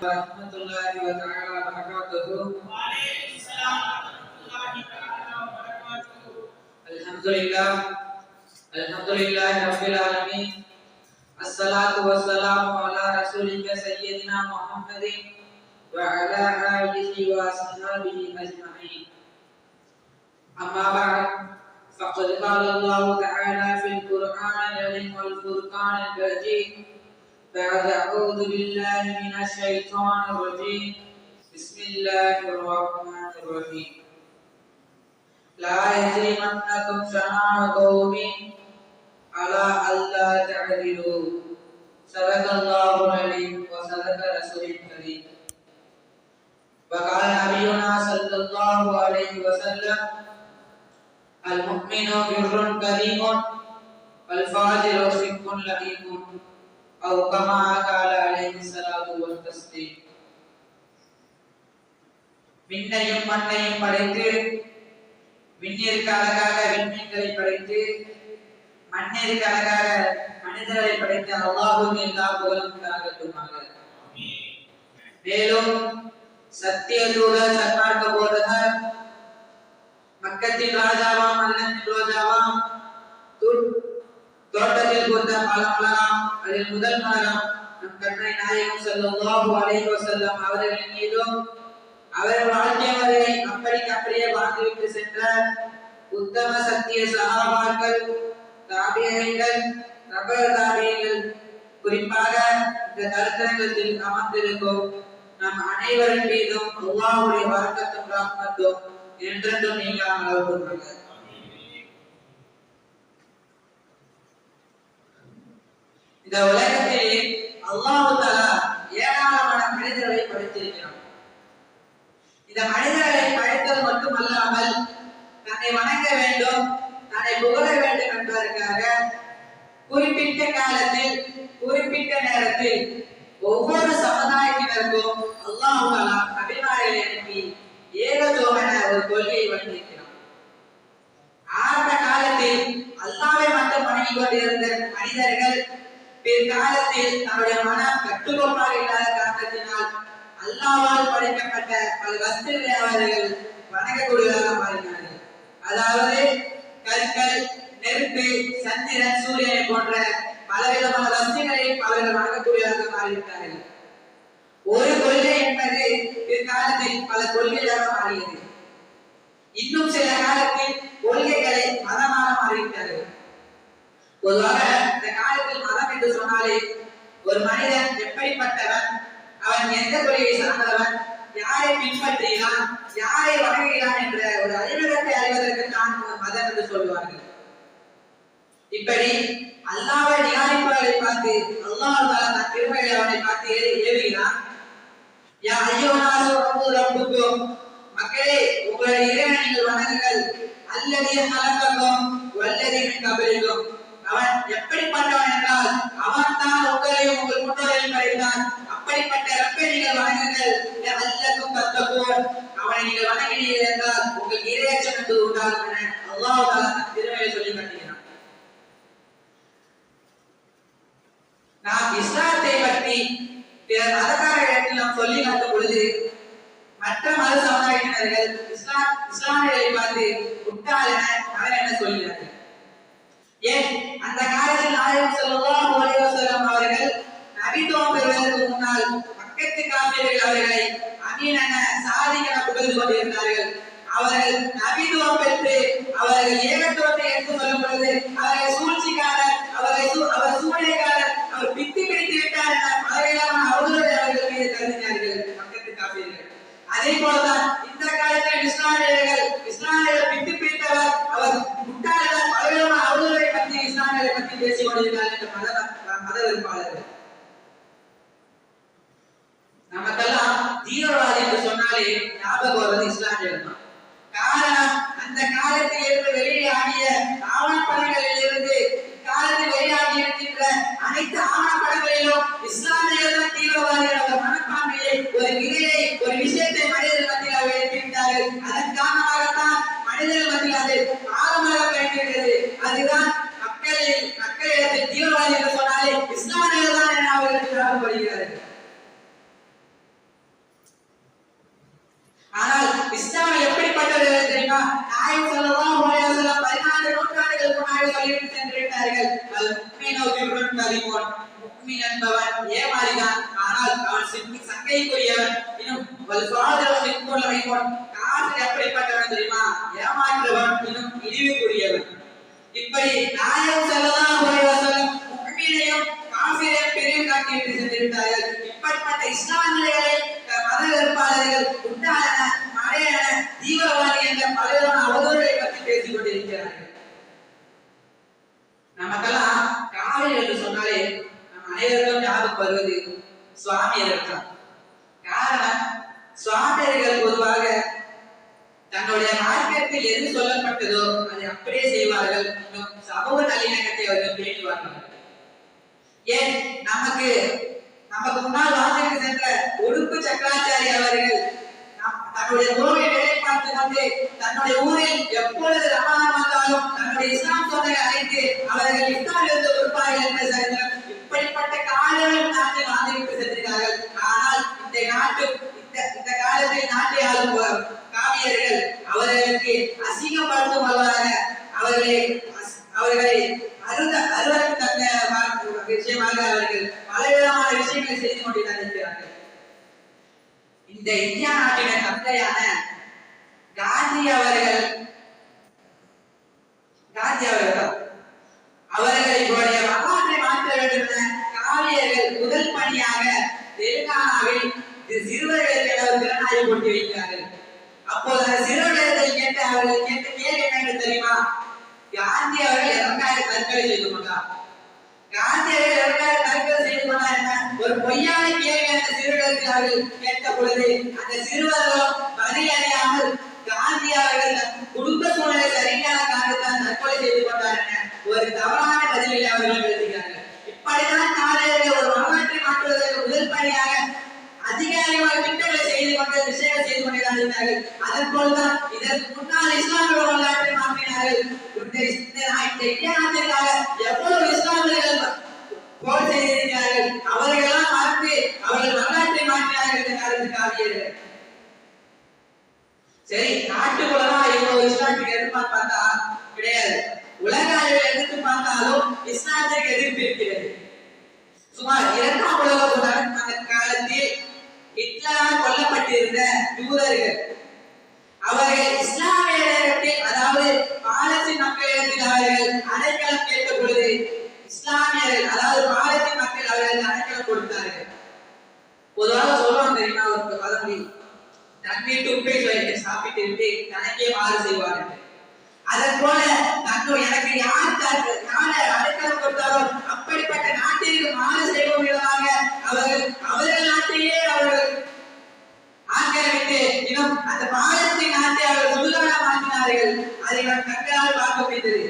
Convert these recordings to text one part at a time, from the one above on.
ورحمة الله وتعالى وبركاته. وعليكم السلام ورحمة الله تعالى وبركاته الحمد لله الحمد لله رب العالمين الصلاة والسلام على رسولك سيدنا محمد وعلى آله وأصحابه أجمعين. أما بعد فقد قال الله تعالى في القرآن العظيم والفرقان المجيد بعد أعوذ بالله من الشيطان الرجيم. بسم الله الرحمن الرحيم. لا يجرمنكم شنآن قوم على ألا تعدلوا. صدق الله العليم وصدق رسول الكريم. وقال نبينا صلى الله عليه وسلم المؤمن بر كريم والفاجر صدق لئيم. أو كما قال عليه الصلاة والتسليم விண்ணையும் மண்ணையும் படைத்து விண்ணிற்கு அழகாக விண்மீன்களை படைத்து மண்ணிற்கு அழகாக மனிதர்களை படைத்த அல்லாஹுவின் எல்லா புகழும் உண்டாகட்டுமாக மேலும் சத்திய தூதர் சன்மார்க்க போதகர் மக்கத்தின் ராஜாவாம் மன்னத்தின் ரோஜாவாம் தூ- தோட்டத்தில் போட்ட பல மலராம் அதில் முதல் மலராம் நம் கண்ணை நாயகம் ஸல்லல்லாஹு அலைஹி வஸல்லம் அவர்களின் மீதும் அவர் வாழ்க்கை முறையை அப்படிக்கு அப்படியே வாழ்ந்துவிட்டு சென்ற உத்தம சத்திய சகாபாக்கள் தாபியங்கள் ரபர் தாபியங்கள் குறிப்பாக இந்த தருத்தரங்கத்தில் அமர்ந்திருக்கும் நம் அனைவரின் மீதும் அல்லாஹுடைய வரக்கத்தும் ரஹ்மத்தும் என்றென்றும் நீங்காமல் அவர்களுக்கு இந்த உலகத்தில் அல்லாஹ் ஏராளமான மனிதர்களை படைத்திருக்கிறான். இந்த மனிதர்களை படைத்தது மட்டுமல்லாமல் தன்னை வணங்க வேண்டும் தன்னை புகழ வேண்டும் என்பதற்காக குறிப்பிட்ட காலத்தில் குறிப்பிட்ட நேரத்தில் ஒவ்வொரு சமுதாயத்தினருக்கும் அல்லாஹ் தஆலா அனுப்பி ஏகத்துவம் ஒரு கொள்கையை வந்திருக்கிறான் ஆரம்ப காலத்தில் அல்லாவை மட்டும் வணங்கி கொண்டிருந்த மனிதர்கள் பிற்காலத்தில் தன்னுடைய மனம் கட்டுக்கோப்பாக இல்லாத காரணத்தினால் அல்லாவால் படைக்கப்பட்ட பல வஸ்திர வியாபாரிகள் வணங்கக்கூடியதாக மாறினார்கள். அதாவது கற்கள் நெருப்பு சந்திரன் சூரியனை போன்ற பலவிதமான வஸ்துகளை அவர்கள் வணங்கக்கூடியதாக மாறிவிட்டார்கள். ஒரு கொள்கை என்பது பிற்காலத்தில் பல கொள்கைகளாக மாறியது. இன்னும் சில காலத்தில் கொள்கைகளை மதமாக மாறிவிட்டார்கள். பொதுவாக இந்த காலத்தில் என்று சொன்னாலே ஒரு மனிதன் எப்படிப்பட்டவன்? அவன் எந்த கொள்கையை சார்ந்தவன்? யாரை பின்பற்றுகிறான் யாரை வணங்குகிறான் என்ற ஒரு அறிமுகத்தை அறிவதற்கு தான் மதம் என்று சொல்வார்கள் இப்படி அல்லாவை நியாயிப்பவர்களை பார்த்து அல்லாஹ் தஆலா தன் திருமையை அவனை பார்த்து ஏவுகிறான் யா ஐயோனாசு ரப்பு ரப்புக்கும் மக்களே உங்களுடைய இறைவனை நீங்கள் வணங்குங்கள். அல்லது ஹலக்கக்கும் வல்லதி மின் கபலிக்கும். அவன் எப்படிப்பட்டவன் என்றால் அவன் தான் உங்களையும் உங்கள் முன்னோரையும் படைத்தான். அப்படிப்பட்ட ரப்பை நீங்கள் வணங்குங்கள். அல்லக்கும் தத்தக்கும் அவனை நீங்கள் வணங்கினீர்கள் என்றால் உங்கள் இரையச்சம் என்பது உண்டாகும் என அல்லாஹ் திருமையை சொல்லி காட்டுகிறான் நாம் இஸ்லாத்தை பற்றி பிற மதக்காரர்களிடத்தில் நாம் சொல்லி காட்டும் பொழுது மற்ற மத சமுதாயத்தினர்கள் இஸ்லாம் இஸ்லாமியர்களை பார்த்து முட்டாளென அவர் என்ன சொல்கிறார்கள்? ஏன்? அந்த காலத்தில் நாயகம் செல்லலாம் அலைஹி அவர்கள் நபித்துவம் பெறுவதற்கு முன்னால் பக்கத்து காபிர்கள் அவர்களை அமீன் என புகழ்ந்து கொண்டிருந்தார்கள். அவர்கள் நபித்துவம் பெற்று அவர்கள் ஏகத்துவத்தை எடுத்து சொல்லும் பொழுது அவர்கள் சூழ்ச்சிக்காரர் அவர்கள் சூ- அவர் சூழ்நிலைக்காரர் அவர் பித்து பிடித்து விட்டார் என பலவிதமான அவதூறுகளை அவர்கள் மீது கருதினார்கள் பக்கத்து காபிர்கள். அதே போலதான் இந்த காலத்தில் இஸ்லாமியர்கள் இஸ்லாமியர்கள் பித்து பிடித்தவர் அவர் முட்டாளர் பலவிதமான அவதூறை பற்றி இஸ்லாமியரை பற்றி பேசிக் கொண்டிருக்கிறார் என்ற மத மத வெறுப்பாளர்கள் நமக்கெல்லாம் தீவிரவாதி என்று சொன்னாலே வந்து இஸ்லாமியர் தான் காரணம் அந்த காலத்தில் இருந்து வெளியாகிய ஆவணப்படங்களில் இருந்து காலத்தில் வெளியாகி இருக்கின்ற அனைத்து ஆவணப்படங்களிலும் இஸ்லாமியர்கள் தீவிரவாதிகள் மனப்பான்மையை ஒரு விதையை மதிப்போன் என்பவன் ஏமாறிதான் ஆனால் அவன் சங்கைக்குரியவன். இன்னும் நிற்கொள்ள வைப்போன் காசு எப்படிப்பட்டவன் தெரியுமா? ஏமாற்றுவன் இன்னும் இழிவுக்குரியவன். இப்படி நாயம் செல்லலாம் வசலம் முக்மீனையும் காசிரையும் பிரிவு காட்டிவிட்டு சென்றிருந்தார்கள். இப்படிப்பட்ட இஸ்லாமியர்களை மத வெறுப்பாளர்கள் உண்டான மறையன தீவிரவாதி என்ற பலவிதமான அவதூறுகளை பற்றி பேசிக் கொண்டிருக்கிறார்கள் நமக்கெல்லாம் காவிரி என்று சொன்னாலே நம் அனைவருக்கும் ஞாபகம் வருவது சுவாமியர்கள் தான் காரணம் சுவாமியர்கள் பொதுவாக தன்னுடைய மார்க்கத்தில் எது சொல்லப்பட்டதோ அதை அப்படியே செய்வார்கள். இன்னும் சமூக நல்லிணக்கத்தை அவர்கள் பேணுவார்கள் ஏன்? நமக்கு நமக்கு முன்னால் வாழ்ந்துட்டு சென்ற உடுப்பு சக்கராச்சாரி அவர்கள் தன்னுடைய உறவை வேலை பார்த்து கொண்டு தன்னுடைய ஊரில் எப்பொழுது ரமணான் வந்தாலும் தன்னுடைய இஸ்லாம் சொந்தங்களை அழைத்து அவர்கள் இஸ்லாம் இருந்து கொடுப்பார்கள் என்ற சரித்திரம் இப்படிப்பட்ட காலங்கள் நாட்டை ஆதரிப்பு சென்றார்கள் ஆனால் இந்த நாட்டு இந்த இந்த காலத்தில் நாட்டை ஆளும் காவியர்கள் அவர்களுக்கு அசிங்கப்படுத்தும் வல்லாக அவர்களை அவர்களை அருந்த அருவருக்கு தந்த விஷயமாக அவர்கள் பலவிதமான விஷயங்களை செய்து கொண்டுதான் இருக்கிறார்கள் இந்த இந்தியா நாட்டின தந்தையான காந்தி அவர்கள் காந்தி அவர்கள் தான். முதல் தெலுங்கானாவில் சிறுவர்களுக்கு என திறனாய்வு கொண்டு வைக்கிறார்கள். அப்போது அந்த சிறுவர்களை கேட்ட அவர்கள் கேட்ட கேள்வி என்ன தெரியுமா? காந்தி அவர்கள் எதற்காக தற்கொலை செய்து கொண்டார். காந்தி அவர்கள் எதற்காக தற்கொலை செய்து கொண்டார் என்ன ஒரு பொய்யான கேள்வி அந்த சிறுவர்களுக்கு அவர்கள் கேட்ட பொழுது அந்த சிறுவர்களோ பதில் அறியாமல் காந்தி அவர்கள் குடும்ப சூழ்நிலை சரியான காரணத்தால் தற்கொலை செய்து கொண்டார் என்ன ஒரு தவறான பதிலில் அவர்கள் எழுதுகிறார்கள் இப்படிதான் காலையில் ஒரு வரலாற்றை மாற்றுவதற்கு முதல் பணியாக அதிகாரிகள் திட்டங்களை செய்து கொண்டு விஷயங்கள் செய்து கொண்டுதான் இருந்தார்கள் அதன் போல்தான் இதற்கு முன்னால் இஸ்லாமிய வரலாற்றை மாற்றினார்கள். இந்த இந்த எவ்வளவு இஸ்லாமியர்கள் போர் செய்திருக்கிறார்கள் அவர்களெல்லாம் மறந்து அவர்கள் வரலாற்றை மாற்றினார்கள் இந்த காலத்துக்காக சரி நாட்டுக்குள்ளதான் இவ்வளவு இஸ்லாமிய இருந்த யூதர்கள். அவர்கள் இஸ்லாமியரிடத்தில் அதாவது பாலஸ்தீன் மக்களிடத்தில் அவர்கள் அடைக்கலம் கேட்ட பொழுது இஸ்லாமியர்கள் அதாவது பாலஸ்தீன் மக்கள் அவர்களுக்கு அடைக்கலம் கொடுத்தார்கள். பொதுவாக சொல்லுவாங்க தெரியுமா ஒரு பழமொழி தன் வீட்டு உப்பை சுவைத்து சாப்பிட்டு விட்டு தனக்கே மாறு செய்வார்கள் அதன் போல தங்கள் எனக்கு யார் தரு- யார் அடைக்கலம் கொடுத்தாரோ அப்படிப்பட்ட நாட்டிற்கு மாறு செய்வோம் விதமாக அவர்கள் அவர்கள் நாட்டையே அவர்கள் ஆக்கிரமித்து அந்த பாலத்தை நாட்டை அவர்கள் சுடுகாட மாற்றினார்கள். அதை நாம் கண்களால் பார்க்க முடிந்தது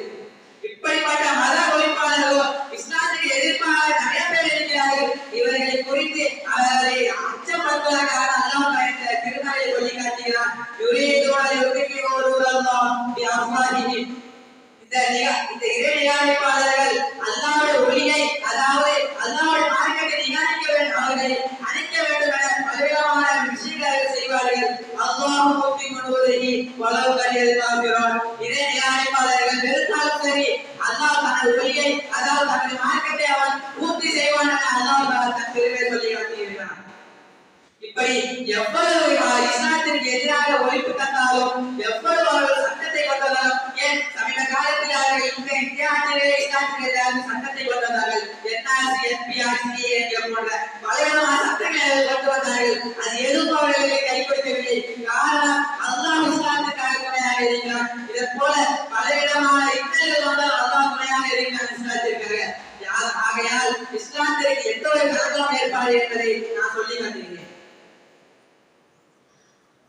மூத்தி கொண்டுவதை வளவு கரியது இதே இறை நிகாணிப்பாளர்கள் சரி அல்லாஹ் தனது ஒளியை அதாவது தனது மார்க்கத்தை அவன் பூர்த்தி செய்வான் என அல்லாஹ் தன் பெருமை சொல்லி காட்டியிருக்கிறான். இப்படி எவ்வளவு இஸ்லாத்திற்கு எதிராக ஒழிப்பு தந்தாலும் எவ்வளவு அவர்கள் சட்டத்தை கொண்டதாலும் ஏன் சமீப காலத்தில் அவர்கள் இந்த இந்திய நாட்டிலே இஸ்லாத்திற்கு எதிராக சட்டத்தை கொண்டதார்கள்? என்ஆர்சி என்பிஆர்சி போன்ற பலவிதமான சட்டங்களை கொண்டு வந்தார்கள். ஆகையால் இஸ்லாந்தருக்கு எந்த ஒரு கலக்கம் ஏற்பாடு என்பதை நான் சொல்லி வந்திருக்கிறேன்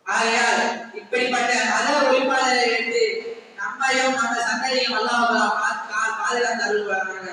ஆகையால் இப்படிப்பட்ட மத ஒழிப்பாளரை எடுத்து நம்மையும் நம்ம சந்தையையும் அல்லாஹ் பாதுகாத்து அருள்வாராக